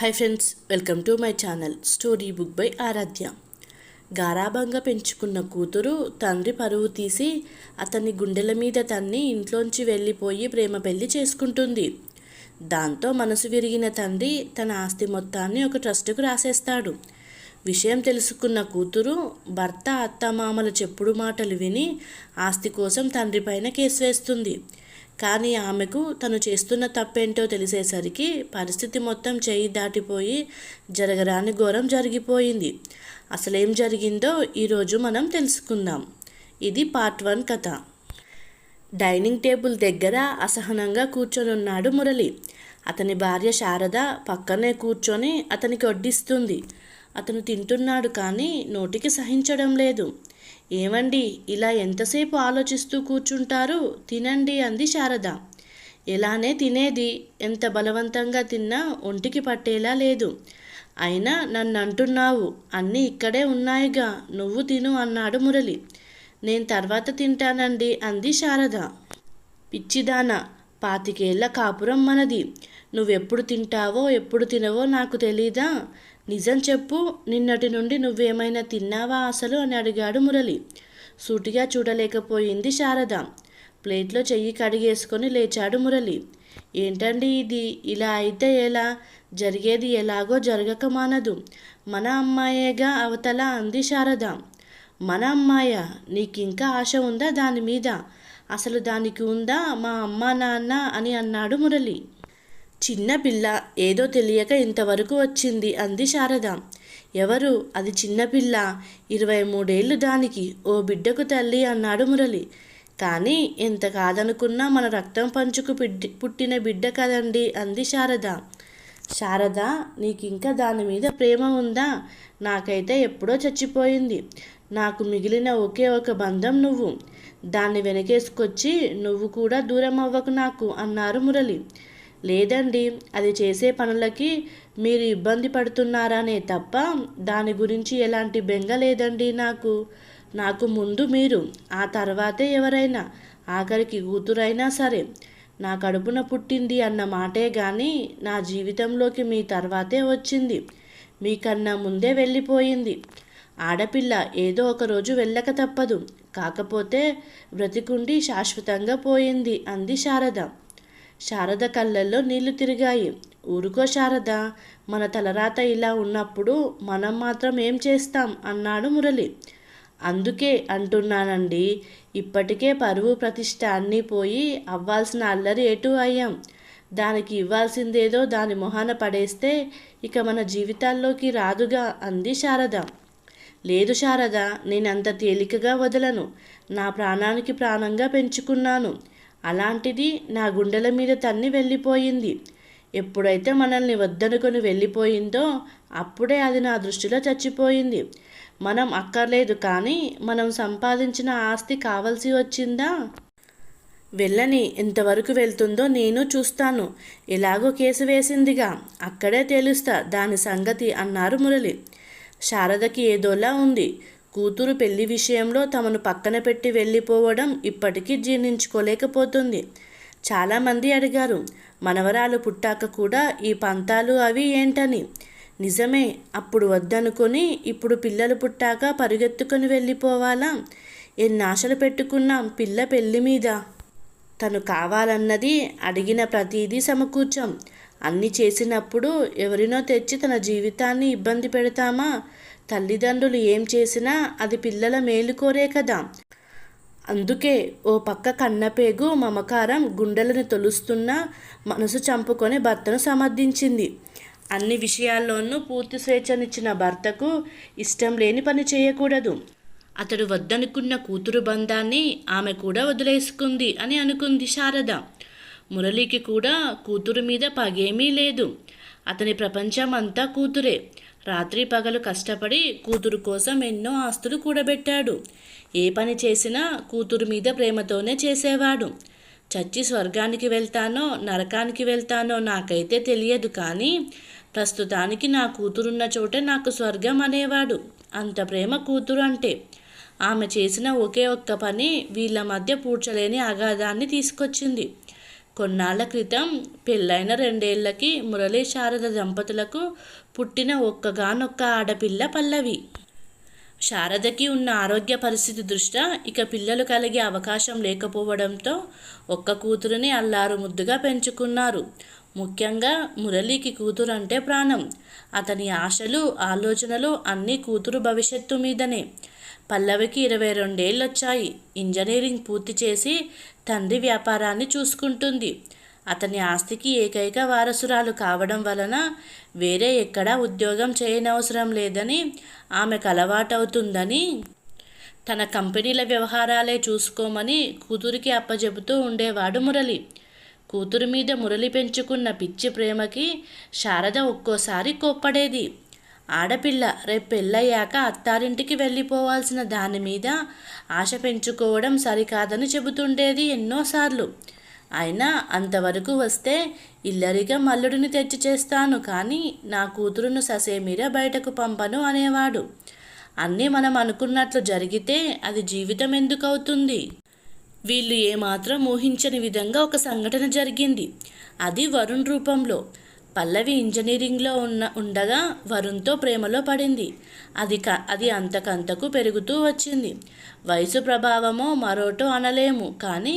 Hi friends welcome to my channel story book by Aaradhya గారాభంగా పెంచుకున్న కూతురు తండ్రి పరువు తీసి అతని గుండెల మీద తన్ని ఇంట్లోంచి వెళ్ళిపోయి ప్రేమ పెళ్ళి చేసుకుంటుంది. దాంతో మనసు విరిగిన తండ్రి తన ఆస్తి మొత్తాన్ని ఒక ట్రస్టుకు రాసేస్తాడు. విషయం తెలుసుకున్న కూతురు భర్త అత్తమామల చెప్పుడు మాటలు విని ఆస్తి కోసం తండ్రి పైన కేసు వేస్తుంది. కానీ ఆమెకు తను చేస్తున్న తప్పేంటో తెలిసేసరికి పరిస్థితి మొత్తం చేయి దాటిపోయి జరగరాని ఘోరం జరిగిపోయింది. అసలేం జరిగిందో ఈరోజు మనం తెలుసుకుందాం. ఇది పార్ట్ వన్ కథ. డైనింగ్ టేబుల్ దగ్గర అసహనంగా కూర్చొనున్నాడు మురళి. అతని భార్య శారద పక్కనే కూర్చొని అతనికి వడ్డిస్తుంది. అతను తింటున్నాడు కానీ నోటికి సహించడం లేదు. ఏమండి ఇలా ఎంతసేపు ఆలోచిస్తూ కూర్చుంటారు తినండి అంది శారద. ఎలానే తినేది ఎంత బలవంతంగా తిన్నా ఒంటికి పట్టేలా లేదు. అయినా నన్ను అంటున్నావు అన్నీ ఇక్కడే ఉన్నాయిగా నువ్వు తిను అన్నాడు మురళి. నేను తర్వాత తింటానండి అంది శారద. పిచ్చిదానా పాతికేళ్ళ కాపురం మనది. నువ్వెప్పుడు తింటావో ఎప్పుడు తినవో నాకు తెలీదా? నిజం చెప్పు నిన్నటి నుండి నువ్వేమైనా తిన్నావా అసలు? అని అడిగాడు మురళి. సూటిగా చూడలేకపోయింది శారద. ప్లేట్లో చెయ్యి కడిగేసుకొని లేచాడు మురళి. ఏంటండి ఇది? ఇలా అయితే ఎలా? జరిగేది ఎలాగో జరగక మానదు. మన అమ్మాయేగా అవతల అంది శారద. మన అమ్మాయ నీకింకా ఆశ ఉందా దాని మీద? అసలు దానికి ఉందా మా అమ్మా నాన్న అని అన్నాడు మురళి. చిన్న పిల్ల ఏదో తెలియక ఇంతవరకు వచ్చింది అంది శారద. ఎవరు? అది చిన్నపిల్ల ఇరవై మూడేళ్ళు దానికి. ఓ బిడ్డకు తల్లి అన్నాడు మురళి. కానీ ఎంత కాదనుకున్నా మన రక్తం పంచుకు పిడ్డి పుట్టిన బిడ్డ కదండి అంది శారద. శారద నీకింకా దాని మీద ప్రేమ ఉందా? నాకైతే ఎప్పుడో చచ్చిపోయింది. నాకు మిగిలిన ఒకే ఒక బంధం నువ్వు. దాన్ని వెనకేసుకొచ్చి నువ్వు కూడా దూరం అవ్వకు నాకు అన్నారు మురళి. లేదండి అది చేసే పనులకి మీరు ఇబ్బంది పడుతున్నారనే తప్ప దాని గురించి ఎలాంటి బెంగ లేదండి నాకు. నాకు ముందు మీరు ఆ తర్వాతే ఎవరైనా ఆఖరికి కూతురైనా సరే నా కడుపున పుట్టింది అన్న మాటే కానీ నా జీవితంలోకి మీ తర్వాతే వచ్చింది. మీకన్నా ముందే వెళ్ళిపోయింది. ఆడపిల్ల ఏదో ఒక రోజు వెళ్ళక తప్పదు. కాకపోతే బ్రతికుండి శాశ్వతంగా పోయింది అంది శారద. శారద కళ్ళల్లో నీళ్ళు తిరిగాయి. ఊరుకో శారద మన తలరాత ఇలా ఉన్నప్పుడు మనం మాత్రం ఏం చేస్తాం? అన్నాడు మురళి. అందుకే అంటున్నానండి ఇప్పటికే పరువు ప్రతిష్ట అన్నీ పోయి అవ్వాల్సిన అల్లరి ఎటు అయ్యాం? దానికి ఇవ్వాల్సిందేదో దాని మొహాన పడేస్తే ఇక మన జీవితాల్లోకి రాదుగా అంది శారద. లేదు శారద నేనంత తేలికగా వదలను. నా ప్రాణానికి ప్రాణంగా పెంచుకున్నాను. అలాంటిది నా గుండెల మీద తన్ని వెళ్ళిపోయింది. ఎప్పుడైతే మనల్ని వద్దనుకొని వెళ్ళిపోయిందో అప్పుడే అది నా దృష్టిలో చచ్చిపోయింది. మనం అక్కర్లేదు కానీ మనం సంపాదించిన ఆస్తి కావలసి వచ్చిందా? వెళ్ళని ఎంతవరకు వెళ్తుందో నేను చూస్తాను. ఎలాగో కేసు వేసిందిగా. అక్కడే తేలుస్తా దాని సంగతి అన్నారు మురళి. శారదకి ఏదోలా ఉంది. కూతురు పెళ్ళి విషయంలో తమను పక్కన పెట్టి వెళ్ళిపోవడం ఇప్పటికీ జీర్ణించుకోలేకపోతుంది. చాలామంది అడిగారు మనవరాలు పుట్టాక కూడా ఈ పంతాలు అవి ఏంటని? నిజమే అప్పుడు వద్దనుకొని ఇప్పుడు పిల్లలు పుట్టాక పరుగెత్తుకొని వెళ్ళిపోవాలా? ఎన్నాశలు పెట్టుకున్నాం పిల్ల పెళ్ళి మీద. తను కావాలన్నది అడిగిన ప్రతిదీ సమకూర్చాం. అన్ని చేసినప్పుడు ఎవరినో తెచ్చి తన జీవితాన్ని ఇబ్బంది పెడతామా? తల్లిదండ్రులు ఏం చేసినా అది పిల్లల మేలు కోరే కదా. అందుకే ఓ పక్క కన్నపేగు మమకారం గుండెలను తొలుస్తున్నా మనసు చంపుకొని భర్తను సమర్థించింది. అన్ని విషయాల్లోనూ పూర్తి స్వేచ్ఛనిచ్చిన భర్తకు ఇష్టం లేని పని చేయకూడదు. అతడు వద్దనుకున్న కూతురు బంధాన్ని ఆమె కూడా వదిలేసుకుంది అని అనుకుంది శారద. మురళికి కూడా కూతురు మీద పగేమీ లేదు. అతని ప్రపంచం అంతా కూతురే. రాత్రి పగలు కష్టపడి కూతురు కోసం ఎన్నో ఆస్తులు కూడబెట్టాడు. ఏ పని చేసినా కూతురు మీద ప్రేమతోనే చేసేవాడు. చచ్చి స్వర్గానికి వెళ్తానో నరకానికి వెళ్తానో నాకైతే తెలియదు కానీ ప్రస్తుతానికి నా కూతురున్న చోటే నాకు స్వర్గం అనేవాడు. అంత ప్రేమ కూతురు అంటే. ఆమె చేసిన ఒకే ఒక్క పని వీళ్ళ మధ్య పూడ్చలేని అగాధాన్ని తీసుకొచ్చింది. కొన్నాళ్ళ క్రితం పెళ్ళైన రెండేళ్ళకి మురళీ శారద దంపతులకు పుట్టిన ఒక్కగానొక్క ఆడపిల్ల పల్లవి. శారదకి ఉన్న ఆరోగ్య పరిస్థితి దృష్ట్యా ఇక పిల్లలు కలిగే అవకాశం లేకపోవడంతో ఒక్క కూతురుని అల్లారు ముద్దుగా పెంచుకున్నారు. ముఖ్యంగా మురళీకి కూతురు అంటే ప్రాణం. అతని ఆశలు ఆలోచనలు అన్నీ కూతురు భవిష్యత్తు మీదనే. పల్లవికి ఇరవై రెండేళ్ళు వచ్చాయి ఇంజనీరింగ్ పూర్తి చేసి తండ్రి వ్యాపారాన్ని చూసుకుంటుంది. అతని ఆస్తికి ఏకైక వారసురాలు కావడం వలన వేరే ఎక్కడా ఉద్యోగం చేయనవసరం లేదని ఆమెకు అలవాటవుతుందని తన కంపెనీల వ్యవహారాలే చూసుకోమని కూతురికి అప్పజెబుతూ ఉండేవాడు మురళి. కూతురు మీద మురళి పెంచుకున్న పిచ్చి ప్రేమకి శారద ఒక్కోసారి కోప్పడేది. ఆడపిల్ల రేపు పెళ్ళయ్యాక అత్తారింటికి వెళ్ళిపోవాల్సిన దాని మీద ఆశ పెంచుకోవడం సరికాదని చెబుతుండేది ఎన్నోసార్లు. అయినా అంతవరకు వస్తే ఇల్లరిగా మల్లుడిని తెచ్చి చేస్తాను కానీ నా కూతురును ససేమిరా బయటకు పంపను అనేవాడు. అన్నీ మనం అనుకున్నట్లు జరిగితే అది జీవితం ఎందుకు అవుతుంది వీళ్ళు ఏమాత్రం ఊహించని విధంగా ఒక సంఘటన జరిగింది. అది వరుణ్ రూపంలో. పల్లవి ఇంజనీరింగ్లో ఉన్న ఉండగా వరుణ్తో ప్రేమలో పడింది. అది క అది అంతకంతకు పెరుగుతూ వచ్చింది. వయసు ప్రభావమో మరోటో అనలేము. కానీ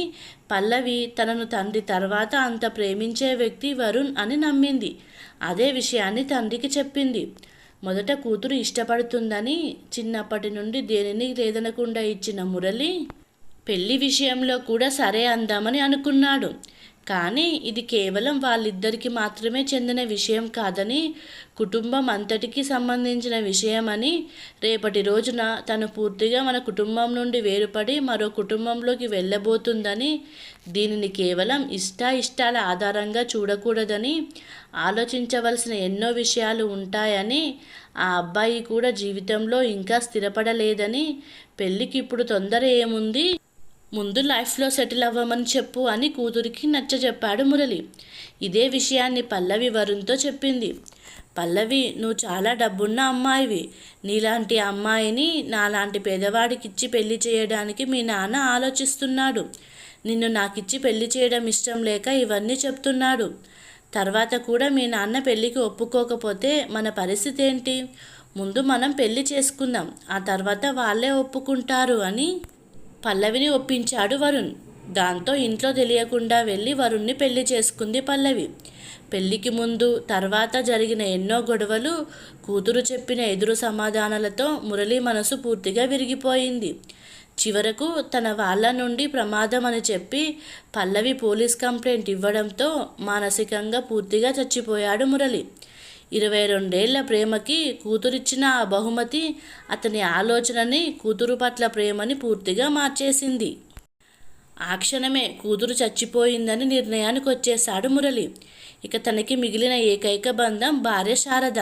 పల్లవి తనను తండ్రి తర్వాత అంత ప్రేమించే వ్యక్తి వరుణ్ అని నమ్మింది. అదే విషయాన్ని తండ్రికి చెప్పింది. మొదట కూతురు ఇష్టపడుతుందని చిన్నప్పటి నుండి దేనిని లేదనకుండా ఇచ్చిన మురళి పెళ్ళి విషయంలో కూడా సరే అందామని అనుకున్నాడు. కానీ ఇది కేవలం వాళ్ళిద్దరికి మాత్రమే చెందిన విషయం కాదని కుటుంబం అంతటికి సంబంధించిన విషయమని రేపటి రోజున తను పూర్తిగా మన కుటుంబం నుండి వేరుపడి మరో కుటుంబంలోకి వెళ్ళబోతుందని దీనిని కేవలం ఇష్ట ఇష్టాల ఆధారంగా చూడకూడదని ఆలోచించవలసిన ఎన్నో విషయాలు ఉంటాయని ఆ అబ్బాయి కూడా జీవితంలో ఇంకా స్థిరపడలేదని పెళ్ళికి ఇప్పుడు తొందర ఏముంది? ముందు లైఫ్లో సెటిల్ అవ్వమని చెప్పు అని కూతురికి నచ్చజెప్పాడు మురళి. ఇదే విషయాన్ని పల్లవి వరుణ్తో చెప్పింది. పల్లవి నువ్వు చాలా డబ్బున్న అమ్మాయివి. నీలాంటి అమ్మాయిని నాలాంటి పేదవాడికిచ్చి పెళ్ళి చేయడానికి మీ నాన్న ఆలోచిస్తున్నాడు. నిన్ను నాకిచ్చి పెళ్ళి చేయడం ఇష్టం లేక ఇవన్నీ చెప్తున్నాడు. తర్వాత కూడా మీ నాన్న పెళ్ళికి ఒప్పుకోకపోతే మన పరిస్థితి ఏంటి? ముందు మనం పెళ్ళి చేసుకుందాం ఆ తర్వాత వాళ్ళే ఒప్పుకుంటారు అని పల్లవిని ఒప్పించాడు వరుణ్. దాంతో ఇంట్లో తెలియకుండా వెళ్ళి వరుణ్ణి పెళ్ళి చేసుకుంది పల్లవి. పెళ్ళికి ముందు తర్వాత జరిగిన ఎన్నో గొడవలు కూతురు చెప్పిన ఎదురు సమాధానాలతో మురళి మనసు పూర్తిగా విరిగిపోయింది. చివరకు తన వాళ్ళ నుండి ప్రమాదం అని చెప్పి పల్లవి పోలీస్ కంప్లైంట్ ఇవ్వడంతో మానసికంగా పూర్తిగా చచ్చిపోయాడు మురళి. ఇరవై రెండేళ్ళ ప్రేమకి కూతురిచ్చిన ఆ బహుమతి అతని ఆలోచనని కూతురు పట్ల ప్రేమని పూర్తిగా మార్చేసింది. ఆ క్షణమే కూతురు చచ్చిపోయిందని నిర్ణయానికి వచ్చేశాడు మురళి. ఇక తనకి మిగిలిన ఏకైక బంధం భార్య శారద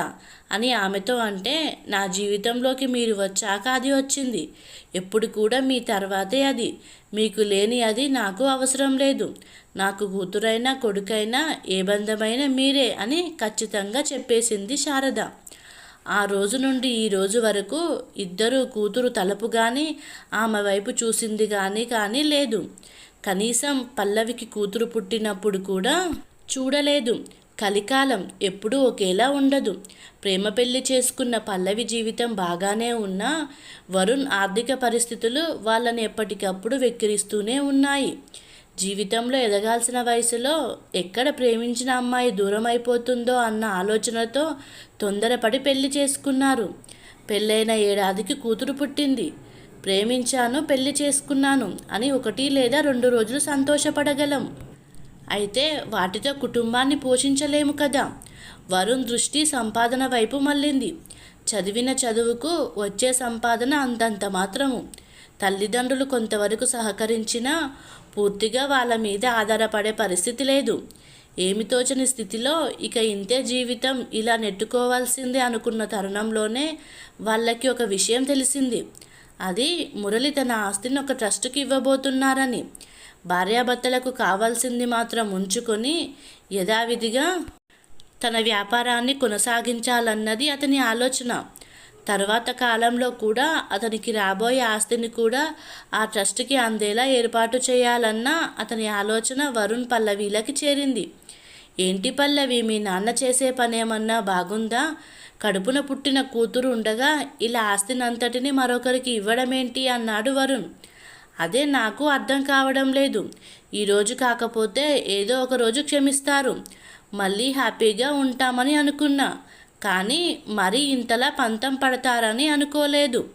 అని ఆమెతో అంటే నా జీవితంలోకి మీరు వచ్చాక అది వచ్చింది. ఎప్పుడు కూడా మీ తర్వాతే అది. మీకు లేని అది నాకు అవసరం లేదు. నాకు కూతురైనా కొడుకైనా ఏ బంధమైనా మీరే అని ఖచ్చితంగా చెప్పేసింది శారద. ఆ రోజు నుండి ఈ రోజు వరకు ఇద్దరు కూతురు తలపు కానీ ఆమె వైపు చూసింది కానీ కానీ లేదు. కనీసం పల్లవికి కూతురు పుట్టినప్పుడు కూడా చూడలేదు. కలికాలం ఎప్పుడూ ఒకేలా ఉండదు. ప్రేమ పెళ్ళి చేసుకున్న పల్లవి జీవితం బాగానే ఉన్నా వరుణ్ ఆర్థిక పరిస్థితులు వాళ్ళని ఎప్పటికప్పుడు వెక్కిరిస్తూనే ఉన్నాయి. జీవితంలో ఎదగాల్సిన వయసులో ఎక్కడ ప్రేమించిన అమ్మాయి దూరం అయిపోతుందో అన్న ఆలోచనతో తొందరపడి పెళ్ళి చేసుకున్నారు. పెళ్ళైన ఏడాదికి కూతురు పుట్టింది. ప్రేమించాను పెళ్ళి చేసుకున్నాను అని ఒకటి లేదా రెండు రోజులు సంతోషపడగలం. అయితే వాటితో కుటుంబాన్ని పోషించలేము కదా. వరుణ్ దృష్టి సంపాదన వైపు మళ్ళింది. చదివిన చదువుకు వచ్చే సంపాదన అంతంత మాత్రము. తల్లిదండ్రులు కొంతవరకు సహకరించినా పూర్తిగా వాళ్ళ మీద ఆధారపడే పరిస్థితి లేదు. ఏమి తోచని స్థితిలో ఇక ఇంతే జీవితం ఇలా నెట్టుకోవాల్సిందే అనుకున్న తరుణంలోనే వాళ్ళకి ఒక విషయం తెలిసింది. అది మురళి తన ఆస్తిని ఒక ట్రస్టుకి ఇవ్వబోతున్నారని భార్యాభర్తలకు కావాల్సింది మాత్రం ఉంచుకొని యథావిధిగా తన వ్యాపారాన్ని కొనసాగించాలన్నది అతని ఆలోచన. తర్వాత కాలంలో కూడా అతనికి రాబోయే ఆస్తిని కూడా ఆ ట్రస్ట్కి అందేలా ఏర్పాటు చేయాలన్న అతని ఆలోచన వరుణ్ పల్లవీలకి చేరింది. ఏంటి పల్లవి మీ నాన్న చేసే పనేమన్నా బాగుందా? కడుపున పుట్టిన కూతురు ఉండగా ఇలా ఆస్తినంతటిని మరొకరికి ఇవ్వడమేంటి? అన్నాడు వరుణ్. అదే నాకు అర్థం కావడం లేదు. ఈరోజు కాకపోతే ఏదో ఒక రోజు క్షమిస్తారు. మళ్ళీ హ్యాపీగా ఉంటామని అనుకున్నా. కానీ మరీ ఇంతలా పంతం పడతారని అనుకోలేదు.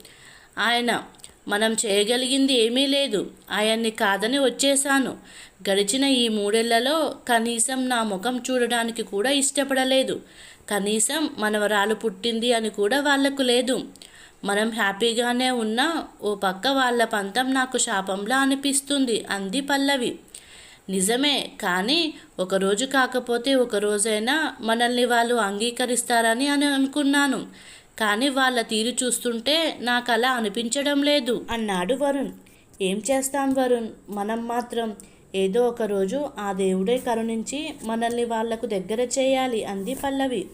ఆయన మనం చేయగలిగింది ఏమీ లేదు. ఆయన్ని కాదని వచ్చేశాను. గడిచిన ఈ మూడేళ్ళలో కనీసం నా ముఖం చూడడానికి కూడా ఇష్టపడలేదు. కనీసం మనవరాలు పుట్టింది అని కూడా వాళ్ళకు లేదు. మనం హ్యాపీగానే ఉన్నా ఓ పక్క వాళ్ళ పంతం నాకు శాపంలా అనిపిస్తుంది అంది పల్లవి. నిజమే కానీ ఒకరోజు కాకపోతే ఒకరోజైనా మనల్ని వాళ్ళు అంగీకరిస్తారని అని అనుకున్నాను. కానీ వాళ్ళ తీరు చూస్తుంటే నాకు అలా అనిపించడం లేదు అన్నాడు వరుణ్. ఏం చేస్తాం వరుణ్? మనం మాత్రం ఏదో ఒక రోజు ఆ దేవుడే కరుణించి మనల్ని వాళ్ళకు దగ్గర చేయాలి అంది పల్లవి.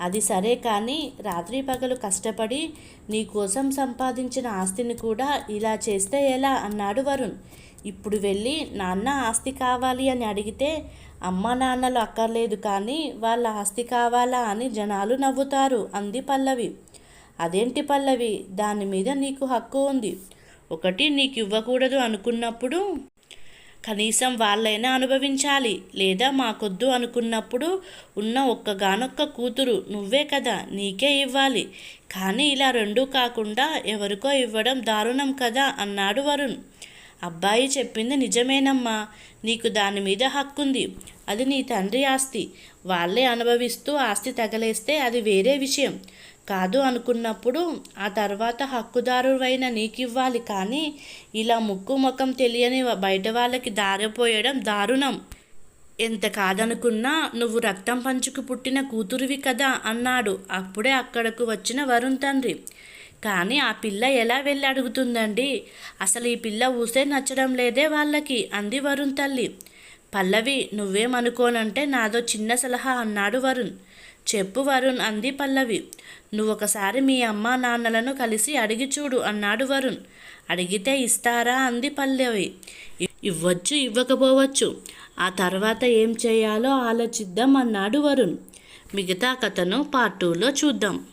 అది సరే కానీ రాత్రి పగలు కష్టపడి నీ కోసం సంపాదించిన ఆస్తిని కూడా ఇలా చేస్తే ఎలా? అన్నాడు వరుణ్. ఇప్పుడు వెళ్ళి నాన్న ఆస్తి కావాలి అని అడిగితే అమ్మ నాన్నలు అక్కర్లేదు కానీ వాళ్ళ ఆస్తి కావాలా అని జనాలు నవ్వుతారు అంది పల్లవి. అదేంటి పల్లవి? దాని మీద నీకు హక్కు ఉంది. ఒకటి నీకు ఇవ్వకూడదు అనుకున్నప్పుడు కనీసం వాళ్ళైనా అనుభవించాలి లేదా మాకొద్దు అనుకున్నప్పుడు ఉన్న ఒక్కగానొక్క కూతురు నువ్వే కదా నీకే ఇవ్వాలి. కానీ ఇలా రెండూ కాకుండా ఎవరికో ఇవ్వడం దారుణం కదా అన్నాడు వరుణ్. అబ్బాయి చెప్పింది నిజమేనమ్మా. నీకు దాని మీద హక్కుంది. అది నీ తండ్రి ఆస్తి. వాళ్ళే అనుభవిస్తూ ఆస్తి తగలేస్తే అది వేరే విషయం. కాదు అనుకున్నప్పుడు ఆ తర్వాత హక్కుదారువైన నీకివ్వాలి కానీ ఇలా ముక్కు ముఖం తెలియని బయట వాళ్ళకి దారిపోయడం దారుణం. ఎంత కాదనుకున్నా నువ్వు రక్తం పంచుకు పుట్టిన కూతురివి కదా అన్నాడు. అప్పుడే అక్కడకు వచ్చిన వరుణ్ తండ్రి. కానీ ఆ పిల్ల ఎలా వెళ్ళి అడుగుతుందండి? అసలు ఈ పిల్ల ఊసే నచ్చడం లేదే వాళ్ళకి అంది వరుణ్ తల్లి. పల్లవి నువ్వేమనుకోనంటే నాదో చిన్న సలహా అన్నాడు వరుణ్. చెప్పు వరుణ్ అంది పల్లవి. నువ్వు ఒకసారి మీ అమ్మా నాన్నలను కలిసి అడిగి చూడు అన్నాడు వరుణ్. అడిగితే ఇస్తారా? అంది పల్లవి. ఇవ్వచ్చు ఇవ్వకపోవచ్చు. ఆ తర్వాత ఏం చేయాలో ఆలోచిద్దాం అన్నాడు వరుణ్. మిగతా కథను పార్ట్ టూలో చూద్దాం.